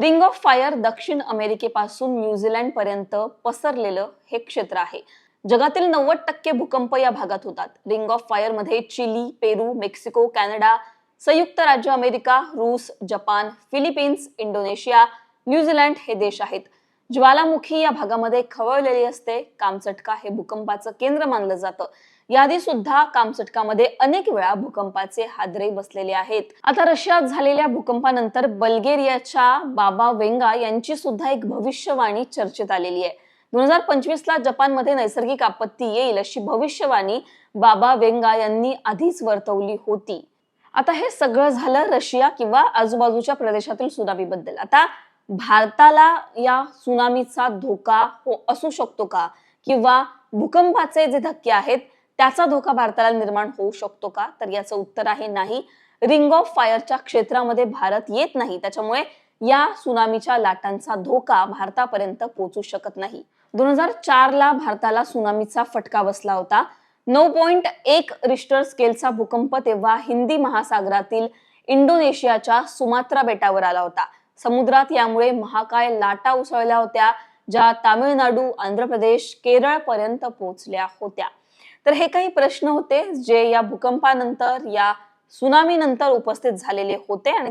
Ring of fire दक्षिण अमेरिकेपासून New Zealand पर्यंत पसरलेलं हे क्षेत्र आहे. जगातील नव्वद टक्के भूकंप या भागात होतात. रिंग ऑफ फायरमध्ये चिली पेरू मेक्सिको कॅनडा संयुक्त राज्य अमेरिका रूस जपान फिलिपिन्स इंडोनेशिया न्यूझीलंड हे देश आहेत. ज्वालामुखी या भागामध्ये खवळलेली असते. कामचटका हे भूकंपाचं केंद्र मानलं जातं. याआधी सुद्धा कामचटकामध्ये अनेक वेळा भूकंपाचे हादरे बसलेले आहेत. आता रशियात झालेल्या भूकंपानंतर बल्गेरियाच्या बाबा वेंगा यांची सुद्धा एक भविष्यवाणी चर्चेत आलेली आहे. दोन हजार पंचवीस ला जपानमध्ये नैसर्गिक आपत्ती येईल अशी भविष्यवाणी बाबा वेंगा यांनी आधीच वर्तवली होती. आता हे सगळं झालं रशिया किंवा आजूबाजूच्या प्रदेशातील सुनामीबद्दल. आता भारताला या सुनामीचा धोका हो असू शकतो का? किंवा भूकंपाचे जे धक्के आहेत त्याचा धोका भारताला निर्माण होऊ शकतो का? तर याचं उत्तर आहे नाही. रिंग ऑफ फायरच्या क्षेत्रामध्ये भारत येत नाही. त्याच्यामुळे या सुनामीच्या लाटांचा धोका भारतापर्यंत पोहोचू शकत नाही. दोन हजार चार ला भारताला सुनामीचा फटका बसला होता. नऊ पॉइंट एक रिस्टर स्केलचा भूकंप तेव्हा हिंदी महासागरातील इंडोनेशियाच्या सुमात्रा बेटावर आला होता. समुद्रात यामुळे महाकाय लाटा उसळल्या होत्या ज्या तामिळनाडू आंध्र प्रदेश केरळ पर्यंत पोहोचल्या होत्या. तर हे काही प्रश्न होते जे या भूकंपानंतर या सुनामी नंतर उपस्थित झालेले होते आणि